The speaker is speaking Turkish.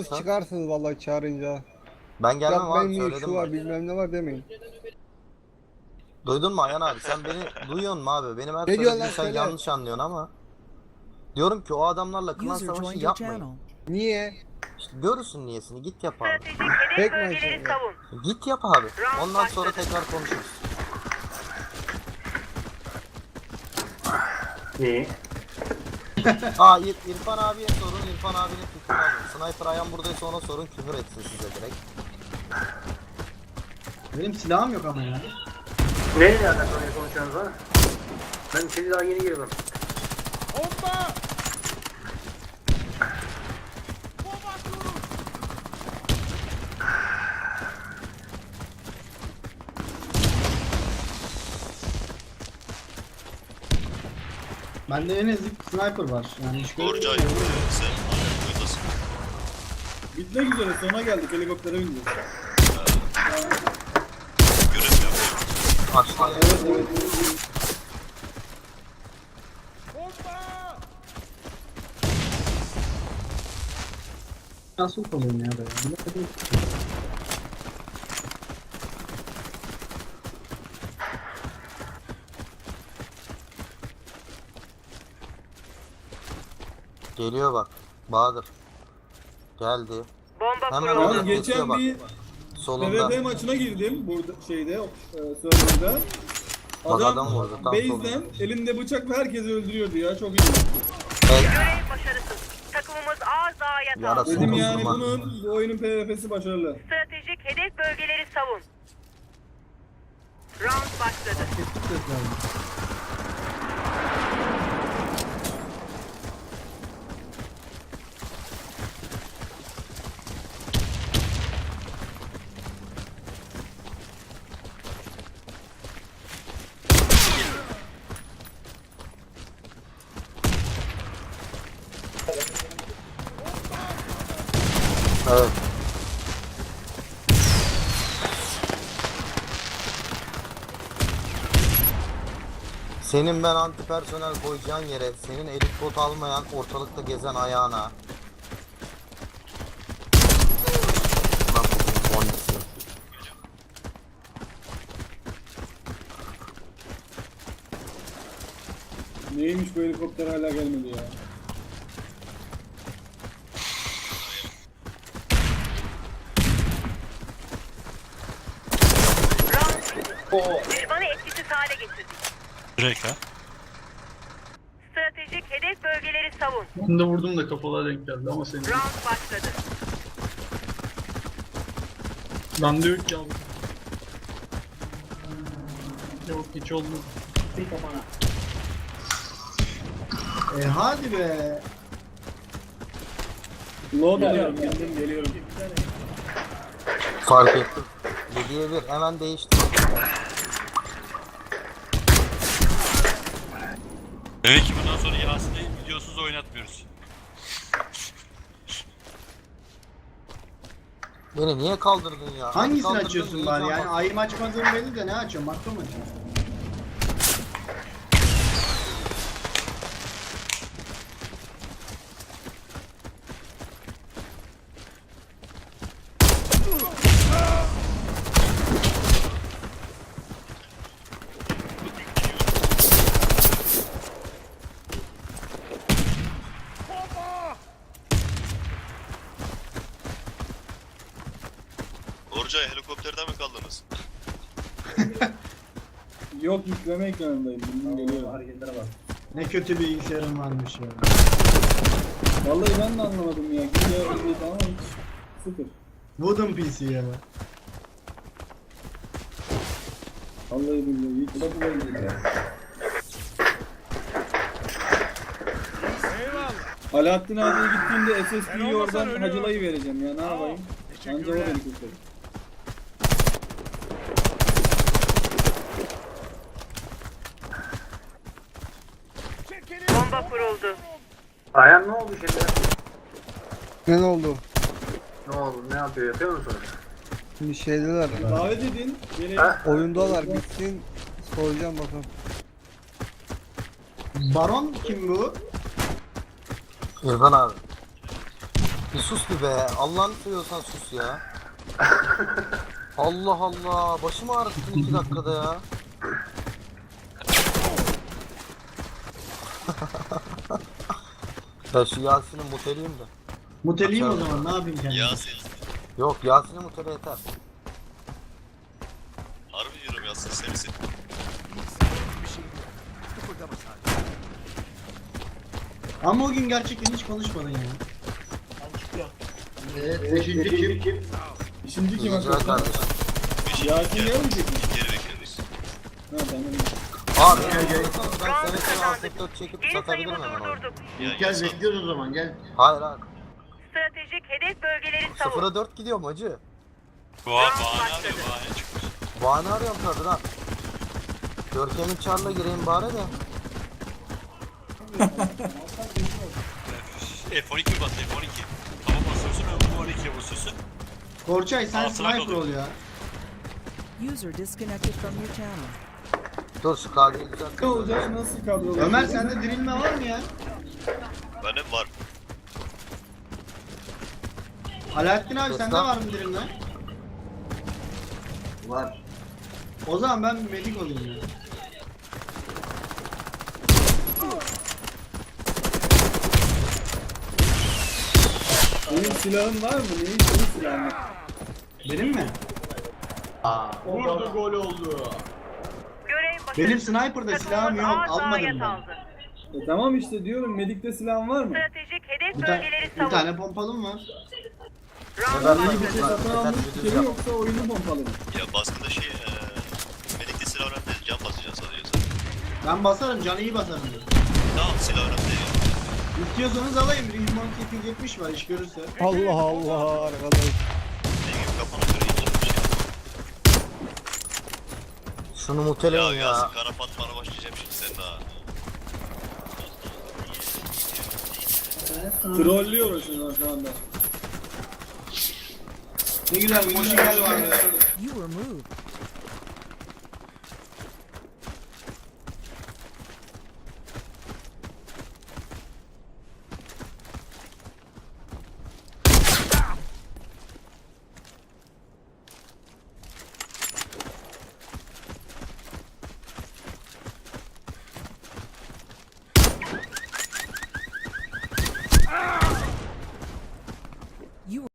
Sen- çıkarsınız vallahi çağırınca. Ben gelmem Ya abi benim şu söyledim var ben. bilmem ne var demeyin. Duydun mu Ayhan abi sen beni duyuyorsun mu abi? Benim her Ne diyorsun söylediğimi lan, sen söyle. yanlış anlıyorsun ama. Diyorum ki o adamlarla klan User savaşı joined your yapmayın. channel. Niye? İşte görürsün niyesini git yap abi. Maç savun. Git yap abi. Ondan sonra tekrar konuşuruz. İyi. Aa İr- İrfan abiye sorun İrfan abinin fikrini alın. Sniper Ayhan buradaysa ona sorun küfür etsin size direkt. Benim silahım yok ama ya. Neyle alakalı konuşuyorsunuz ha? Ben içeri daha yeni girdim. Bende en ezik sniper var. Yani hiç Gorcay görmüyorum. sen. Bitmek üzere sona geldik helikoptere bineceğiz. Görev yapıyor. Açlar. Evet evet. Nasıl kolayım ya be? Bilemedim. Geliyor bak. Bahadır. Geldi. Bomba Hemen kuruldu. Abi geçen bak. bir Solunda. PvP maçına girdim burada şeyde e, serverda. Bak Adam adam vurdu, tam base'den solunda. elinde bıçakla herkesi öldürüyordu ya çok iyi. Evet. Görev başarısız. Takımımız az daha yatağa. Yarası. Dedim yani durma. bunun bu oyunun PvP'si başarılı. Stratejik hedef bölgeleri savun. Round başladı. Kestik seslerini. Senin ben anti personel koyacağın yere, senin elit bot almayan, ortalıkta gezen ayağına. Neymiş bu helikopter hala gelmedi ya. Düşmanı etkisiz hale getirdik. Direkt ha. Stratejik hedef bölgeleri savun. Ben de vurdum da kafalara denk geldi ama senin. Round başladı. Bende yok ya. Yok hiç olmadı. E hadi be. Load alıyorum bildim geliyorum. Fark ettim. 7'ye 1 hemen değişti. Demek ki bundan sonra Yasin'i videosuz oynatmıyoruz. Beni niye kaldırdın ya? Hangisini Kaldırdın, açıyorsun iyice bari yani? bak. Ayım açmadığım belli de ne açıyorum? Makro mu açıyorum? Yok yükleme ekranındayım bildim geliyorum. Ne kötü bilgisayarım varmış ya. Vallahi ben de anlamadım ya. Gidiyor öldü ama hiç sıfır. Wooden PC ya. Vallahi billahi hiç sıfır. Alaaddin abiye gittiğimde SSD'yi oradan hacılayı vereceğim ya ne yapayım? Anca o beni kurtarır. Bomba kuruldu. Ayhan ne oldu şimdi? Ne oldu? Ne oldu? Ne yapıyor? Yapıyor musun? Şimdi şeydeler. Davet edin. Gelin. Ha? Oyundalar bitsin. Soracağım bakalım. Baron kim bu? İrfan abi. Bir sus bir be. Allah'ını seviyorsan sus ya. Allah Allah. Başımı ağrıttın iki dakikada ya. Ya şu Yasin'i muteleyim de. Muteliyim o zaman ne yapayım kendime. Yasin. Yok Yasin'i mutele yeter. Harbi diyorum Yasin sevsin. Ama o gün gerçekten hiç konuşmadın ya. Evet, beşinci kim? Şimdi kim Güzel kardeşim. Yasin gelmeyecek mi? Geri bekliyoruz. Ha tamam. Abi ben seni seni alt çekip Geri satabilirim sayımı hemen abi. durdurduk. Gel Yasin. bekliyoruz o zaman gel. Hayır hayır. Stratejik hedef bölgeleri savun. 0'a 4 gidiyorum hacı. Bahane arıyor bahane çıkmış. Bahane arıyorum tabii lan. Görkem'in çarla gireyim bari de. F12 bas F12. Tava basıyorsun F12'ye basıyorsun. Korçay sen Altına sniper kalıyor. ol ya. User disconnected from your channel. Dur şu güzel. Ne olacak? Nasıl kadro? Ömer sende dirilme var mı ya? Benim var. Alaaddin abi sende var mı dirilme? Var. O zaman ben medik olayım ya. Senin silahın var mı? Neyin senin silahın? var? Benim mi? Vurdu gol oldu. Benim sniper'da silahım yok almadım ben. E tamam işte diyorum medikte silahın var mı? Stratejik hedef Bir, ta- bölgeleri bir savun. tane pompalım var. Ben- bir şey satın almış gibi yoksa oyunu pompalı mı? Ya baskında şey eee Melik'te silah önemli değil. Can basacaksın sen. Ben basarım canı iyi basarım. Tamam silah önemli değil. İstiyorsanız alayım. Ringmont 270 var iş görürse. Allah Allah arkadaş. Ne gibi kafana göre yapacak bir şey. Şunu Ya muteleyin ya. Yasin kara patmana başlayacağım şimdi senin ha. Trollüyor şunu şu anda. Ne güzel moşi gel var ya. You were moved.